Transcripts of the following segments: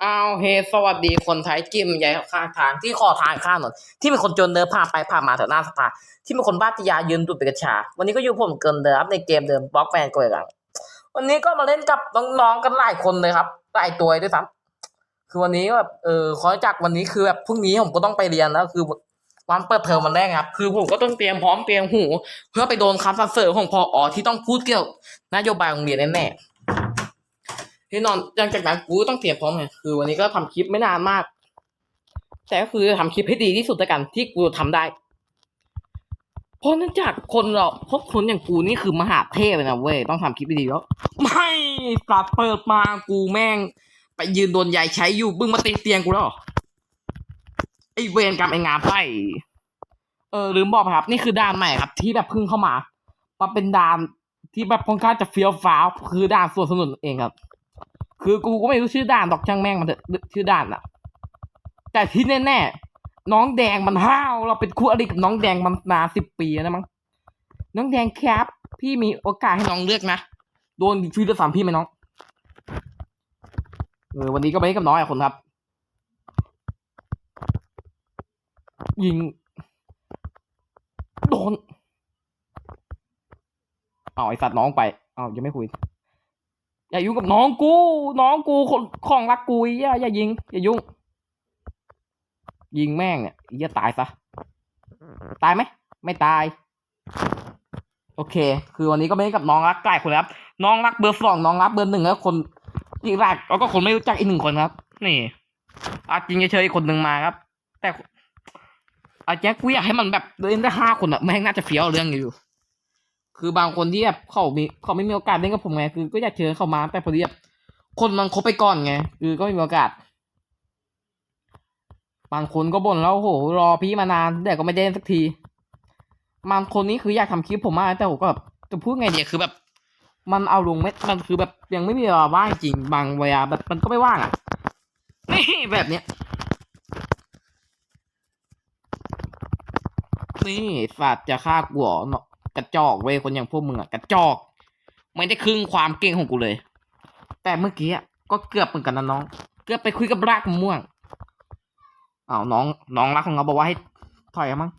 เอาเฮสวัสดีคนไทยกิมใหญ่ข้างทางที่ขอทางข้างถนนที่มีคนจนเดินผ่านไปผ่านมาแถวหน้าสภาที่มีคนบ้าติยายืนดูดไปกระชา วันนี้ก็อยู่ผมเกินเดิมในเกมเดิมบล็อกแมนโกยหลังวันนี้ก็มาเล่นกับน้องๆกันหลายคนเลยครับหลายตัวด้วยซ้ำคือวันนี้แบบเออขอจากวันนี้คือแบบพรุ่งนี้ผมก็ต้องไปเรียนแล้วคือวันเปิดเทอมวันแรกครับ คือผมก็ต้องเตรียมพร้อมเตรียมหู เพื่อไปโดนคำสรรเสริญของพออที่ต้องพูดเกี่ยวนโยบายโรงเรียนแน่ๆ ที่นอนหลังจากนั้นกูต้องเตรียมพร้อมไงคือวันนี้ก็ทำคลิปไม่นานมาก แต่ก็คือทำคลิปให้ดีที่สุดแล้วกันที่กูทำได้ เพราะเนื่องจากคนเราพวกคนอย่างกูนี่คือมหาเทพเลยนะเว้ยต้องทำคลิปให้ดีแล้ว ไม่สัตว์เปิดมากูแม่ง ไปยืนโดนยายใช้อยู่บึ้งมาตีเตียงกูแล้วไอเวรกรรมไองามไส้เออลืมบอกครับ นี่คือด่านใหม่ครับ ที่แบบเพิ่งเข้ามามาเป็นด่านที่แบบค่อนข้างจะเฟี้ยวฟ้าวคือด่านส่วนสนุนเองครับ คือกูก็ไม่รู้ชื่อด่านดอกช่างแม่งมันเถอะชื่อด่านอะแต่ที่แน่ๆน้องแดงมันห้าวเราเป็นคู่อริกับน้องแดงมันนานสิบปีแล้วนะมั้งน้องแดงครับ พี่มีโอกาสให้น้องเลือกนะโดนฟิวเตสามพี่ไหมน้องเออวันนี้ก็ไปกับน้องอีกคนครับ ยิงโดนเอาไอสัตว์น้องไปเอายังไม่คุย อย่ายุ่งกับน้องกู น้องกูคนของรักกูอย่าอย่ายิง อย่ายุ่ง ยิงแม่งเนี่ยอย่าตายซะ ตายไหม ไม่ตาย โอเค คือวันนี้ก็ไม่ได้กับน้องรักใกล้คนครับ น้องรักเบอร์สองน้องรักเบอร์หนึ่งแล้วคนอีกรักแล้วก็คนไม่รู้จักอีกหนึ่งคนครับ นี่อาจริงเฉยๆอีกคนหนึ่งมาครับ แต่อาแจ็คกูอยากให้มันแบบเล่นได้ห้าคนอะแม่งน่าจะเฟี้ยวเรื่องอยู่ คือบางคนที่แบบเขามีเขาไม่มีโอกาสเล่นกับผมไง คือก็อยากเชิญเขามา แต่พอดีแบบคนมันคบไปก่อนไง คือก็ไม่มีโอกาส บางคนก็บ่นแล้วโหรอพี่มานานแต่ก็ไม่ได้เล่นสักทีบางคนนี้คืออยากทำคลิปผมมากแต่ผมก็แบบจะพูดไงเดียคือแบบ มันเอาลงไม่มันคือแบบยังไม่มีเวลาว่างจริงบางเวลาแบบมันก็ไม่ว่างอะนี่แบบเนี้ยนี่สัตว์จะฆ่ากูเหรอเนาะ กระจอกเว้ยคนอย่างพวกมึงอะกระจอก ไม่ได้ครึ่งความเก่งของกูเลย แต่เมื่อกี้อะก็เกือบเหมือนกันนะน้อง เกือบไปคุยกับรากม่วงอ้าวน้อง น้องรักของเราบอกว่าให้ถอยอะมั้ง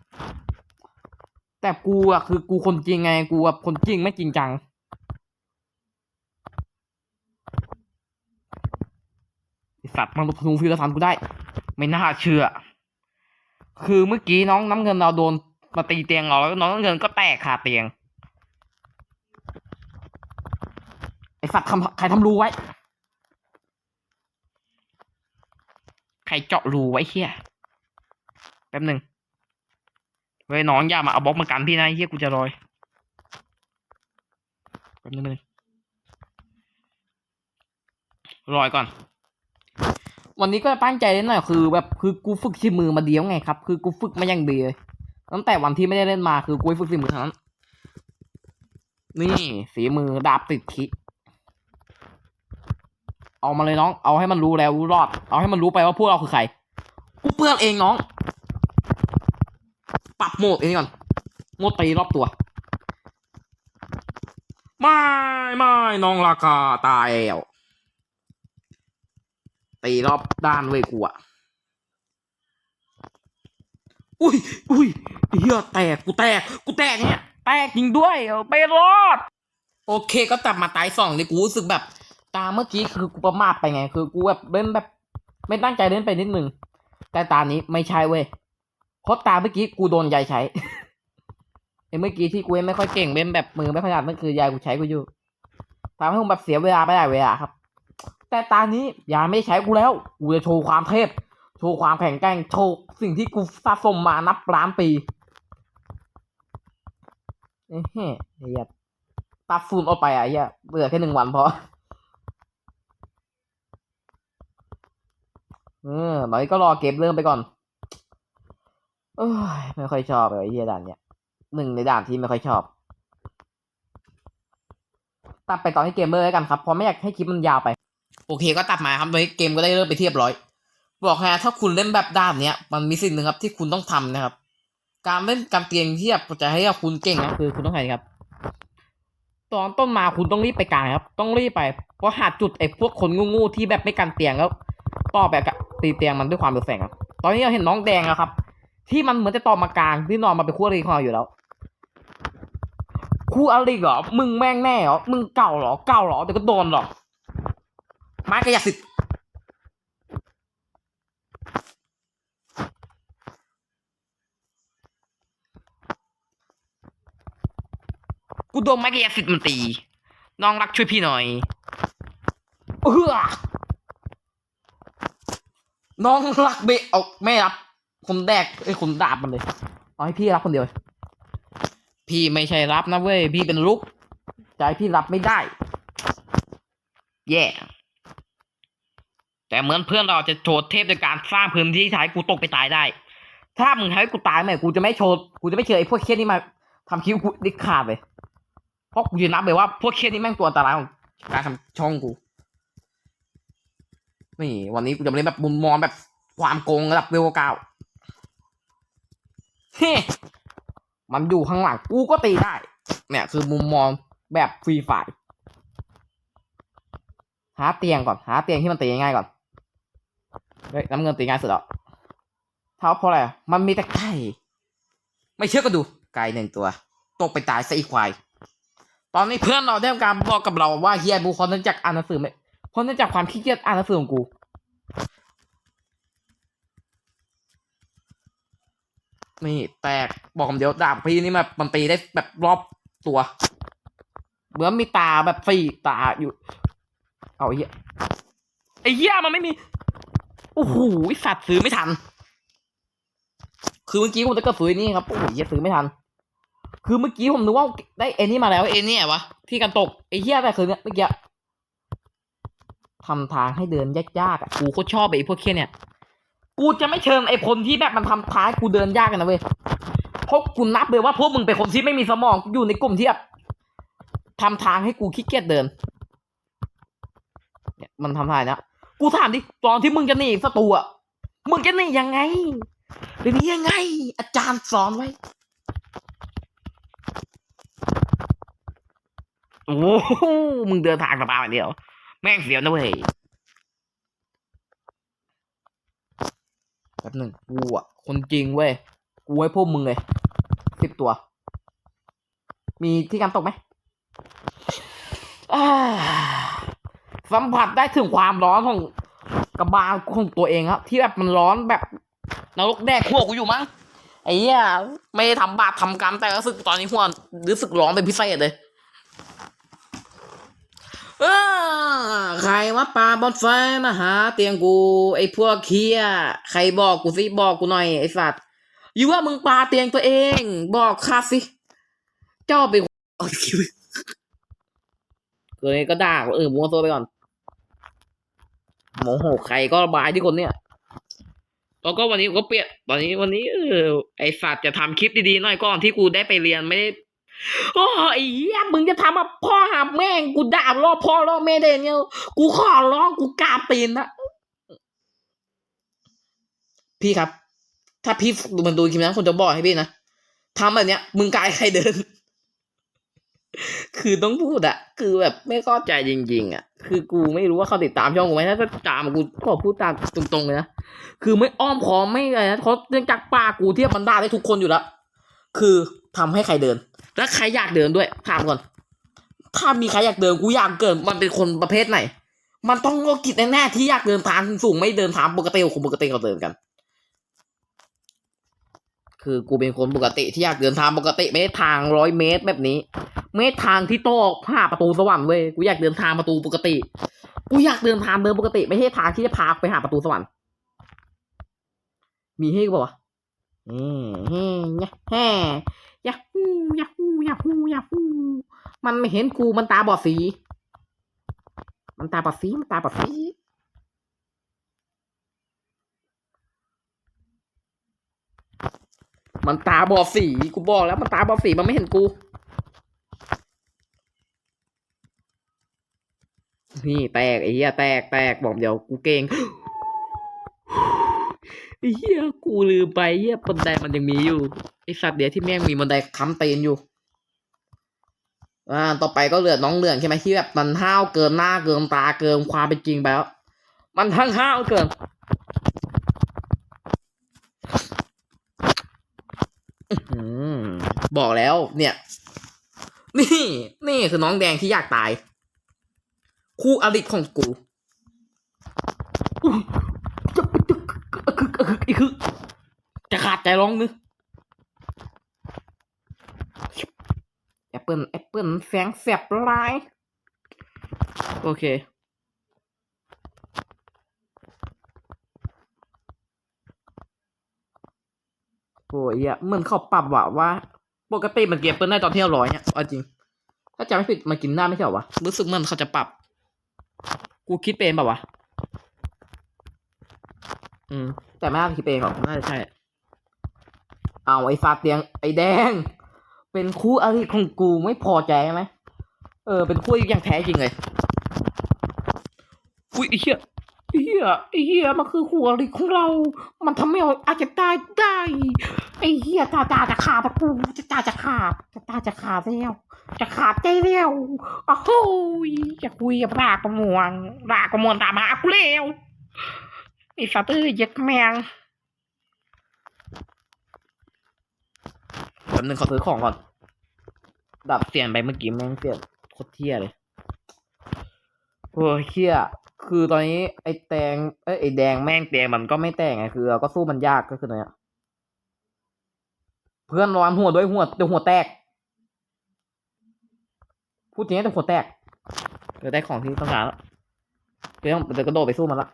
แต่กูอะคือกูคนจริงไง กูแบบคนจริงไม่จริงจังสัตว์มันทูฟิวทำกูได้ ไม่น่าเชื่อ คือเมื่อกี้น้องน้ำเงินเราโดน มาตีเตียงเราแล้วน้องเงินก็แตกคาเตียง ไอสัตว์ทำใครทำรูไว้ ใครเจาะรูไว้เฮียแป๊บหนึ่งเว้ยน้องอย่ามาเอาบล็อกมากันพี่นะเฮียกูจะลอยแป๊บหนึงแป๊บหนึงรอยก่อน วันนี้ก็ตั้งใจเล่นหน่อยคือ แบบคือกูฝึกที่มือมาเดียวไงครับ คือกูฝึกมาอย่างดีเลย ตั้งแต่วันที่ไม่ได้เล่นมาคือกูฝึกฝีมือเท่านั้น นี่ฝีมือดาบติดคิเอามาเลยน้อง เอาให้มันรู้แล้วรู้รอด เอาให้มันรู้ไปว่าพวกเราคือใคร กูเปื้อนเองน้อง ปรับโหมดเองก่อน โหมดตีรอบตัว ไม่ไม่น้องราคาตายแล้วตีรอบด้านเว้ยกูอะ อุ้ยอุ้ยเฮียแตกกูแตกกูแตกเนี่ยแตกจริงด้วยเออไปรอด โอเคก็กลับมาตายสองเลยกูรู้สึกแบบ ตาเมื่อกี้คือกูประมาทไปไง คือกูแบบเล่นแบบ ไม่ตั้งใจเล่นไปนิดนึงแต่ตานี้ไม่ใช่เว้ยเพราะตาเมื่อกี้กูโดนยายใช้ไอ้เมื่อกี้ที่กูเล่นไม่ค่อยเก่งเล่นแบบมือไม่ขนาดนั่นคือยายกูใช้กูอยู่ทำให้ผมแบบเสียเวลาไปหลายเวลาครับ แต่ตานี้ยายไม่ใช้กูแล้วกูจะโชว์ความเทพ ชว์ความแข็งแกร่งโชว์สิ่งที่กูสะสมมานับล้านปีเฮ้ยเฮียตัดฟูนออกไปอะเหี้ยเหลือแค่หนึ่งวันพอเออตอนนี้ก็รอเกมเริ่มไปก่อนเอ้ยไม่ค่อยชอบเลยไอ้เหี้ยด่านเนี้ยหนึ่งในด่านที่ไม่ค่อยชอบตัดไปตอนที่เกมเริ่มแล้วกันครับเพราะไม่อยากให้คลิปมันยาวไป โอเคก็ตัดมาครับตอนนี้เกมก็ได้เริ่มไปเทียบร้อย บอกฮะถ้าคุณเล่นแบบด้านเนี้ยมันมีสิ่งหนึ่งครับที่คุณต้องทำนะครับ การเล่นการเตียงที่แบบจะให้คุณเก่งนะคือคุณต้องไงครับ ตอนต้นมาคุณต้องรีบไปกลางครับ ต้องรีบไปเพราะหาจุดไอ้พวกคนงูๆที่แบบไม่กันเตียงแล้วต่อแบบตีเตียงมันด้วยความเร็วแสงครับ ตอนนี้เราเห็นน้องแดงแล้วครับ ที่มันเหมือนจะต่อมากลางที่นอนมาเป็นคู่อริของเราอยู่แล้วคู่อริเหรอมึงแม่งแน่เหรอมึงเก่าเหรอเก่าเหรอเดี๋ยวก็โดนหรอกไม้กระยาสิทธิ์ กูโดนไม้กระยาสิทธิ์มันตี น้องรักช่วยพี่หน่อยเออน้องรักเบะเอาไม่รับ ผมแดกไอ้ยผมดาบมันเลย เอาให้พี่รับคนเดียว พี่ไม่ใช่รับนะเว้ย พี่เป็นลุกจะให้พี่รับไม่ได้ แย่แต่เหมือนเพื่อนเราจะโชว์เทพโดยการสร้างพื้นที่ใช้กูตกไปตายได้ ถ้ามึงให้กูตายไหมกูจะไม่โชว์ กูจะไม่เชิญไอ้พวกเคสนี้มาทำคิวกูดิขาดเลย เพราะกูยืนนับเลยว่าพวกเคสนี้แม่งตัวอันตรายของการทำช่องกู นี่ วันนี้กูจะมาเล่นแบบมุมมองแบบความโกงระดับเวลเก้าเฮ้มันอยู่ข้างหลังกูก็ตีได้ เนี่ยคือมุมมองแบบฟรีไฟหาเตียงก่อน หาเตียงที่มันตีง่ายก่อน เฮ้ยน้ำเงินตีง่ายสุดแล้วเท้าเพราะอะไร มันมีแต่ไก่ ไม่เชื่อก็ดู ไก่หนึ่งตัว ตกไปตายซะอีควาย ตอนนี้เพื่อนเราได้ทำการบอกกับเราว่าเฮียบูคอนเนื่องจากอ่านหนังสือไม่เพราะเนื่องจากความขี้เกียจอ่านหนังสือของกู นี่แตกบอกคำเดียวดาบพี่นี่แบบมันตีได้แบบรอบตัว เหมือนมีตาแบบสี่ตาอยู่ เอาเหี้ยไอ้เหี้ยมันไม่มี โอ้โหไอ้สัตว์ซื้อไม่ทัน คือเมื่อกี้ผมจะก็ซื้อนี่ครับ โอ้โหเหี้ยซื้อไม่ทัน คือเมื่อกี้ผมนึกว่าได้เอ็นนี่มาแล้วเอ็นนี่วะที่กันตกไอ้เหี้ยแต่คือเนี่ยเมื่อกี้ทำทางให้เดินยากๆอะกูโคตรชอบไอ้พวกเคียเนี่ย กูจะไม่เชิญไอ้คนที่แบบมันทำท้ายกูเดินยากกันนะเว้ยเพราะกูนับเลยว่าพวกมึงเป็นคนที่ไม่มีสมองอยู่ในกลุ่มที่แบบทำทางให้กูขี้เกียจเดิน เนี่ยมันทำทางนะกูถามดิตอนที่มึงจะหนีศัตรูอะมึงจะหนียังไงหรือหนียังไง อาจารย์สอนไว้ โอ้โหมึงเดินทางสบายแบบเดียว แม่งเสียวนะเว้ยแป๊บหนึ่งกูอะคนจริงเว้ย กูให้พวกมึงเลยสิบตัว มีที่การตกไหมอ่าสัมผัสได้ถึงความร้อนของกระบาลของตัวเองครับ ที่แบบมันร้อนแบบนรกแดกหัวกูอยู่มั้งไอ้เหี้ยไม่ได้ทำบาปทำกรรมแต่รู้สึกตอนนี้หัวรู้สึกร้อนเป็นพิเศษเลยเออ ใครว่าปลาบอลไฟมาหา เตียงกู ไอ้พวกเคียใครบอกกูสิบอกกูหน่อยไอ้สัตว์อยู่ว่ามึงปลาเตียงตัวเอง บอกข้าสิ เจ้าเป็นเอาคิวเกิดก็ด่าเออมัวตัวไปก่อนโมโหใครก็บายที่คนเนี้ยแล้วก็วันนี้ก็เปลี่ยนตอนนี้วันนี้เออไอสัตว์จะทำคลิปดีๆหน่อยก่อนที่กูได้ไปเรียนไม่ได้ โอ้ยไอ้เหี้ยมึงจะทำมาพ่อหาแม่งกูด่ารอบพ่อรอบแม่ได้เนี่ยกูขอร้องกูกราบตีนนะพี่ครับ ถ้าพี่ดูมันดูคลิปนั้นคนจะบอกให้พี่นะทำแบบเนี้ย มึงกายใครเดิน คือต้องพูดอะคือแบบไม่เข้าใจจริง ๆอะคือกูไม่รู้ว่าเขาติดตามช่องกูไหมถ้าตามกูก็พูดตามตรงๆเลยนะคือไม่อ้อมขอมไม่อะไรนะเขาเนื่องจากป้ากกูเทียบมันได้ได้ทุกคนอยู่แล้วคือ ทำให้ใครเดิน แล้วใครอยากเดินด้วยถามก่อน ถ้ามีใครอยากเดินกูอยากเกินมันเป็นคนประเภทไหน มันต้องโลกิจแน่ๆที่อยากเดินทางสูงไม่เดินทางปกติของคนปกติเขาเดินกัน คือกูเป็นคนปกติที่อยากเดินทางปกติไม่ได้ทางร้อยเมตรแบบนี้ไม่ใช่ทางที่โต้ผ่าประตูสวรรค์เว้ยกูอยากเดินทางประตูปกติ กูอยากเดินทางเดินปกติ ไม่ใช่ทางที่จะพาไปหาประตูสวรรค์มีให้กูบอกว่าอืมฮึเนี่ยแฮ่ ยาฮูยาฮูยาฮูยาฮูมันไม่เห็นกูมันตาบอดสี มันตาบอดสีมันตาบอดสีมันตาบอดสีกูบอกแล้วมันตาบอดสีมันไม่เห็นกู นี่แตกไอ้เหี้ยแตกแตกบอกเดี๋ยวกูเก่งไอ้เหี้ยกูลืมไปเหี้ยบันไดมันยังมีอยู่ ไอสัตว์เดี๋ยวที่แม่งมีบันไดค้ำเตนอยู่ อ่า ต่อไปก็เหลือน้องเหลืองใช่ไหมที่แบบมันห้าวเกินหน้าเกินตาเกินความเป็นจริงไปแล้ว มันทั้งห้าวเกินอื้อหือบอกแล้ว เนี่ย นี่ นี่คือน้องแดงที่อยากตาย คู่อริของกูอุ๊ยจะจะคือจะขาดใจร้องนึก แอปเปิลแอปเปิลแสงแสบลาย โอเค โอ้ยอะเหมือนเขาปรับว่ะว่า ปกติมันเก็บเปิ้ลได้ตอนเที่ยวร้อยเนี่ยเอาจริง ถ้าจำไม่ผิดมันกินได้ไม่ใช่เหรอวะ รู้สึกเหมือนเขาจะปรับ กูคิดเป็นเปล่าวะ อืม แต่ไม่น่าคิดเป็นหรอกน่าจะใช่ เอาไอ้ฟาเตียงไอ้แดง เป็นคู่อริของกูไม่พอใจไหมเออ เป็นคู่อย่างแท้จริงเลยอุ้ยเหี้ยอ้เหี้ยอ้เหี้ยมันคือหัวริของเรา มันทำให้เราอาจจะตายได้ไอ้เหี้ยตาตาจะขาดตะกูจะตาจะขาดจะตาจะขาดแล้วจะขาดใจแล้วโอ้โหยจะคุยกับรากประมวลรากประมวลตามหากูแล้วไอ้สัตว์เอ้ยเย็ดแมง แป๊บนึงเขอซื้อของก่อน ดับเสียงไปเมื่อกี้แม่งเสียงโคตรเที่ยเลยโอ้ยเที่ยคือตอนนี้ไอ้แตงเอ้ยไอ้แดงแม่งแตงมันก็ไม่แตงไงคือเราก็สู้มันยากก็คือตอนเนี้ยเพื่อนนอนหัวด้วยหัวเดี๋ยวหัวแตก พูดจริงแต่หัวแตกเดี๋ยวได้ของที่ต้องการแล้วเดี๋ยวต้องเดี๋ยวกระโดดไปสู้มันละ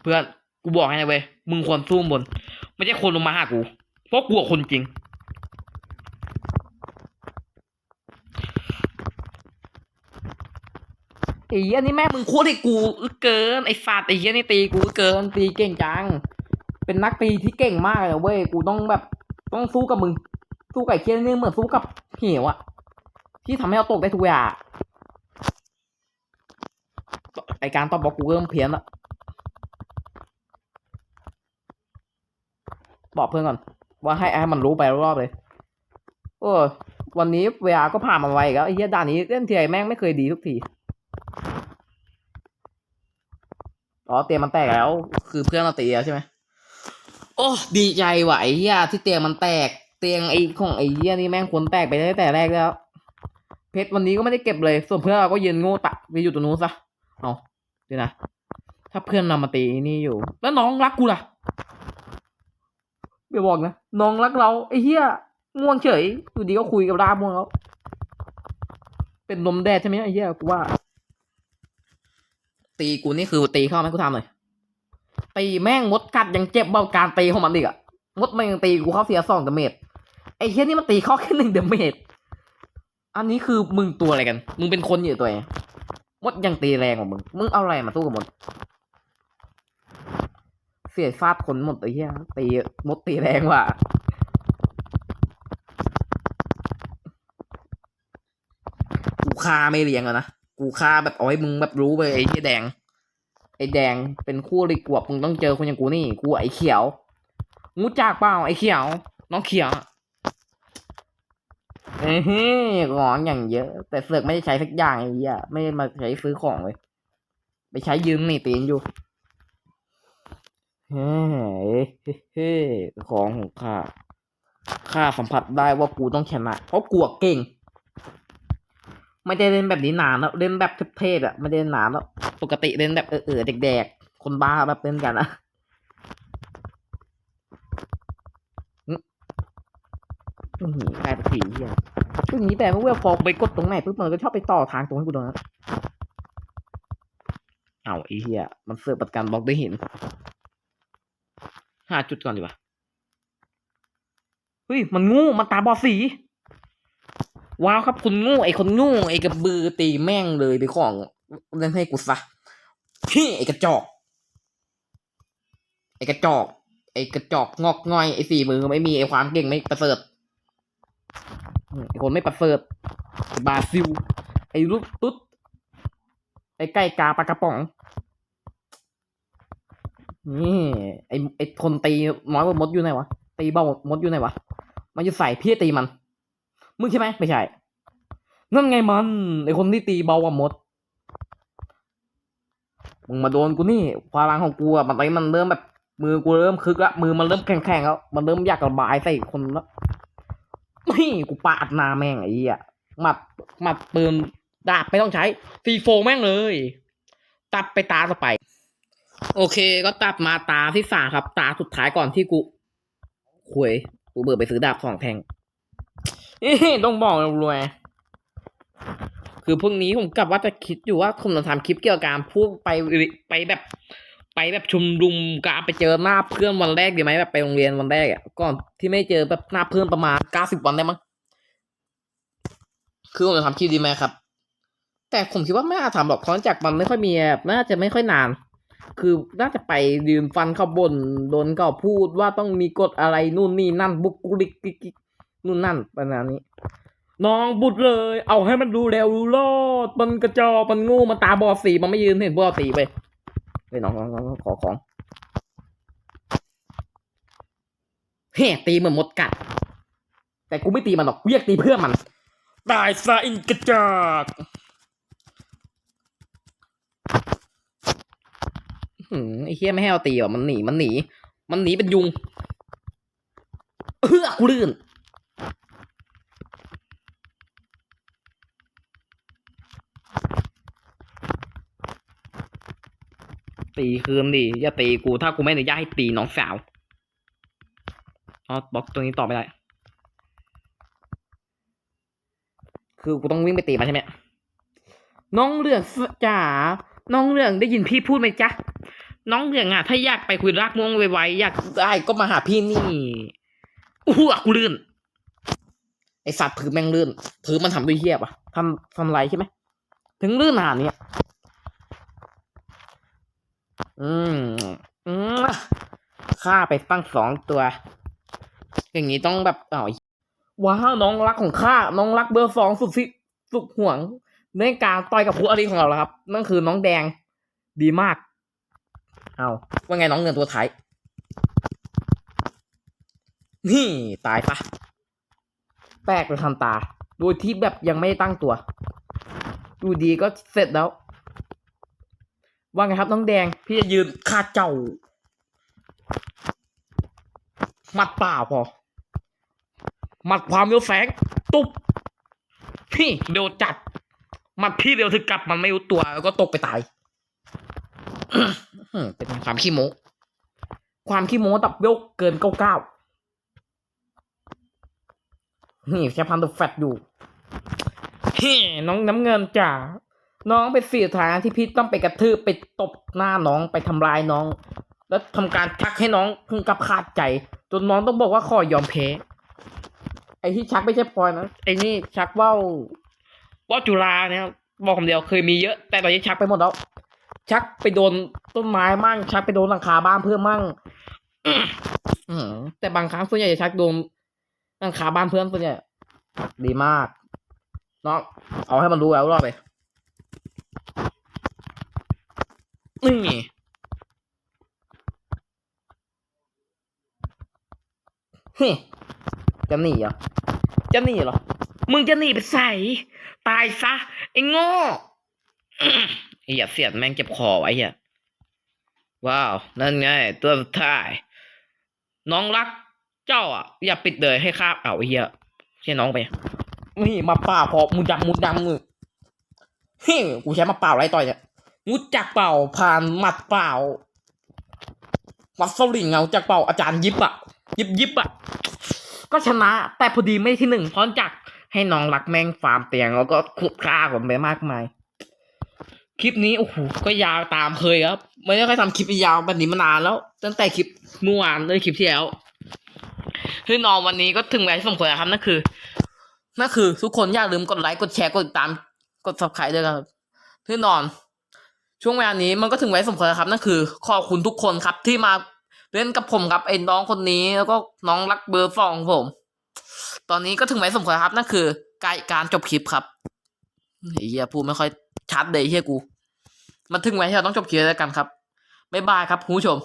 เพื่อนกูบอกให้นะเว้ยมึงควรสู้บน ไม่ใช่คนลงมาหากู เพราะกูอะคนจริง ไอ้เหี้ยนี่แม่มึงโคตรให้กูเกินไอ้ฟาดไอ้เหี้ยนี่ตีกูเกินตีเก่งจัง เป็นนักตีที่เก่งมากเลยเว้ยกูต้องแบบต้องสู้กับมึง สู้กับไอ้เหี้ยนี่เหมือนสู้กับเหวอะที่ทำให้เราตกได้ทุกอย่างไอการตอบบล็อกกูเริ่มเพี้ยนละบอกเพื่อนก่อน ว่าให้ให้มันรู้ไปรอบเลยโอ้วันนี้เวลาก็ผ่านมาไวแล้วไอ้เหี้ยด่านนี้เล่นทีไรแม่งไม่เคยดีทุกที อ๋อเตียงมันแตกแล้ว คือเพื่อนเราตีแล้วใช่ไหมโอ้ดีใจว่ะไอ้เหี้ยที่เตียงมันแตก เตียงไอ้ของไอ้เหี้ยนี่แม่งควรแตกไปตั้งแต่แรกแล้ว เพชรวันนี้ก็ไม่ได้เก็บเลย ส่วนเพื่อนเราก็ยืนโง่ตะไปอยู่ตรงนู้นซะเอาดีนะถ้าเพื่อนนำมาตีนี่อยู่ แล้วน้องรักกูล่ะไม่บอกนะน้องรักเราไอ้เหี้ยง่วงเฉยอยู่ดีก็คุยกับรามง่วงแล้วเป็นลมแดดใช่ไหมไอ้เหี้ยกูว่า ตีกูนี่คือตีเข้าไหมกูทำหน่อยตีแม่งมดกัดยังเจ็บเบาการตีของมันอีกอะมดมันยังตีกูเข้าเสียสองเดเมจไอ้เหี้ยนี่มันตีเข้าแค่หนึ่งเดเมจอันนี้คือมึงตัวอะไรกัน มึงเป็นคนอยู่ตัวเองมดยังตีแรงกว่ามึง มึงเอาอะไรมาสู้กับมด เสียฟาดคนหมดไอ้เหี้ยตีมดตีแรงว่ะกูฆ่าไม่เลี้ยงอะนะ กูฆ่าแบบเอาให้มึงแบบรู้ไปไอ้ที่แดง ไอ้แดงเป็นคู่ริกวบมึงต้องเจอคนอย่างกูนี่กูไอ้เขียวงูจากเปล่าไอ้เขียว น้องเขียวเอ้ยของอย่างเยอะ แต่เสือกไม่ได้ใช้สักอย่างไอ้เหี้ยไม่มาใช้ซื้อของเลย ไปใช้ยืมนี่ตีนอยู่เฮ้ยเฮ้ยของของข้าข้าสัมผัสได้ว่ากูต้องชนะเพราะกูเก่ง ไม่ได้เล่นแบบนี้นานแล้วเล่นแบบเทพๆอะไม่ได้เล่นนานแล้วปกติเล่นแบบเออๆเด็กๆ คนบ้าแบบเล่นกันอะอื้ออื้อหือกลายเป็นผีเหี้ยซึ่งนี้แต่เมื่อพอไปกดตรงไหนปุ๊บมันก็ชอบไปต่อทางตรงให้กูตรงนั้นเอาไอ้เหี้ยมันเสือกประกันบล็อกด้วยหินห้าจุดก่อนดีกว่าเฮ้ยมันงูมันตาบอดสี ว้าวครับคุณงูไอ้คนงูไอ้กระบือตีแม่งเลยไปของเล่นให้กูซะพี่ไอ้กระจอก ไอ้กระจอก ไอ้กระจอกงอกง่อยไอ้สี่มือไม่มีไอ้ความเก่งไม่ประเสริฐไอ้คนไม่ประเสริฐบาซิล ไอ้ลูกตุ๊ดไอ้ไก่กาปลากระป๋องนี่ไอ้ไอ้คนตีน้อยกว่ามดอยู่ไหนวะตีเบามดอยู่ไหนวะมันจะใส่พี่ตีมัน มึงใช่ไหมไม่ใช่ นั่นไงมันไอคนที่ตีเบากว่าหมด มึงมาโดนกูนี่พลังของกูอะมันตอนนี้มันเริ่มแบบ มือกูเริ่มคึกละมือมันเริ่มแข็งๆแล้ว มันเริ่มอยากระบายใส่คนละนี่กูปาดหนาแม่งไอ้เหี้ยหมัดหมัดปืนดาบไม่ต้องใช้ซีโฟแม่งเลย ตัดไปตาต่อไป โอเค ก็ตัดมาตาที่สามครับ ตาสุดท้ายก่อนที่กูหวยกูเบื่อไปซื้อดาบสองแทง ต้องบอกรวยคือพรุ่งนี้ผมกลับว่าจะคิดอยู่ว่าผมจะทำคลิปเกี่ยวกับการพูดไปไปแบบ ไปแบบชุมนุมกาไปเจอหน้าเพื่อนวันแรกดีไหมแบบไปโรงเรียนวันแรกอะก่อนที่ไม่เจอแบบหน้าเพื่อนประมาณเก้าสิบวันได้มั้งคือผมจะทำคลิปดีไหมครับ แต่ผมคิดว่าไม่น่าทำหรอกเพราะจากมันไม่ค่อยมีแบบน่าจะไม่ค่อยนาน คือน่าจะไปยืนฟันเขาบนโดนเขาพูดว่าต้องมีกฎอะไรนู่นนี่นั่นบุกกุลิกกิก นู่นนั่นประมาณนี้ น้องบุดเลย เอาให้มันดูแล้วรู้รอดมันกระจอมันงูมันตาบอดสีมันไม่ยืนเห็นบอดสีไปไปน้องน้องน้องขอของเฮ้ตีเหมือนมดกัด แต่กูไม่ตีมันหรอกกูอยากตีเพื่อนมันตายซะอินกระจอกไอ้เฮียไม่ให้เอาตีอะมันหนีมันหนี มันหนีเป็นยุงเฮ้อกูลื่น ตีคืนดิอย่าตีกูถ้ากูไม่อนุญาตให้ตีน้องสาวอ๋อบล็อกตัวนี้ต่อไม่ได้คือกูต้องวิ่งไปตีมันใช่ไหมน้องเหลืองจ๋าน้องเหลืองได้ยินพี่พูดไหมจ๊ะน้องเหลืองอะ ถ้าอยากไปคุยรักม่วงไวๆอยากได้ก็มาหาพี่นี่อู้หูกูลื่น ไอสัตว์ผือแม่งลื่นผือมันทำด้วยเหี้ยปะทำทำไรใช่ไหมถึงลื่นขนาดเนี้ย อืมอืมฆ่าไปตั้งสองตัว อย่างนี้ต้องแบบอ้าวว้าวน้องรักของข้าน้องรักเบอร์สองสุดสิสุดห่วงในการต่อยกับคู่อริของเราแล้วครับ นั่นคือน้องแดง ดีมาก เอาว่าไงน้องเงินตัวท้ายนี่ตายปะแตกไปทันตา โดยที่แบบยังไม่ได้ตั้งตัว ดูดีก็เสร็จแล้ว ว่าไงครับน้องแดง พี่จะยืนคาเจ้า มัดเปล่าพอ มัดความเร็วแสง ตุ๊บพี่เร็วจัด มัดพี่เร็วถึงกลับมันไม่รู้ตัวแล้วก็ตกไปตายเป็นความขี้โม้ความขี้โม้ตับเวลเกินเก้าเก้านี่แค่พันตัวแฟตอยู่เฮ้น้องน้ำเงินจ๋า น้องเป็นสี่ทางที่พี่ต้องไปกระทืบไปตบหน้าน้องไปทำร้ายน้อง แล้วทำการชักให้น้องถึงกับขาดใจจนน้องต้องบอกว่าขอยอมแพ้ไอ้ที่ชักไม่ใช่พลอยนะไอ้นี่ชักว่าวว่าวจุฬาเนี่ยบอกคำเดียวเคยมีเยอะ แต่ตอนนี้ชักไปหมดแล้ว ชักไปโดนต้นไม้มั่ง ชักไปโดนหลังคาบ้านเพื่อนมั่งแต่บางครั้งส่วนใหญ่จะชักโดนหลังคาบ้านเพื่อนส่วนใหญ่ดีมากน้องเอาให้มันรู้แล้วรอบไป นี่เฮ้จะหนีเหรอจะหนีเหรอ มึงจะหนีไปใส่ตายซะไอ้โง่อื้อไอ้เหี้ยเสียดแม่งเจ็บคอไว้เหี้ยว้าว นั่นไง ตัวสุดท้าย น้องรัก เจ้าอะ อย่าปิดเลยให้ข้าเอาไอ้เหี้ยใช่น้องไป นี่มาเปล่าพอมุดดำมุดดำมือเฮ้ยกูใช้มาเปล่าไรต่อยเนี่ย มุดจากเป่าผ่านหมัดเปล่าวัดสลิงเงาจากเป่าอาจารย์ยิบอะยิบยิบอะก็ชนะ แต่พอดีไม่ที่หนึ่งเพราะจากให้น้องรักแม่งฟาร์มเตียงแล้วก็ขุดฆ่าผมไปมากมาย คลิปนี้โอ้โหก็ยาวตามเคยครับ ไม่ได้ค่อยทำคลิปยาวแบบนี้มานานแล้ว ตั้งแต่คลิปเมื่อวานเลยคลิปที่แล้วคือนอนวันนี้ก็ถึงเวลาที่สมควรแล้วครับนั่นคือนั่นคือ ทุกคนอย่าลืมกดไลค์กดแชร์กดติดตามกด subscribe ด้วยครับแน่นอน ช่วงเวลานี้มันก็ถึงไว้สมควรครับนั่นคือ ขอบคุณทุกคนครับที่มาเล่นกับผมครับไอ้น้องคนนี้แล้วก็น้องรักเบอร์ฟองผม ตอนนี้ก็ถึงไว้สมควรครับนั่นคือการการจบคลิปครับไอ้เฮียพูดไม่ค่อยชัดเลยเฮียกู มันถึงไว้ที่เราต้องจบคลิปแล้วกันครับบ๊ายบายครับคุณผู้ชม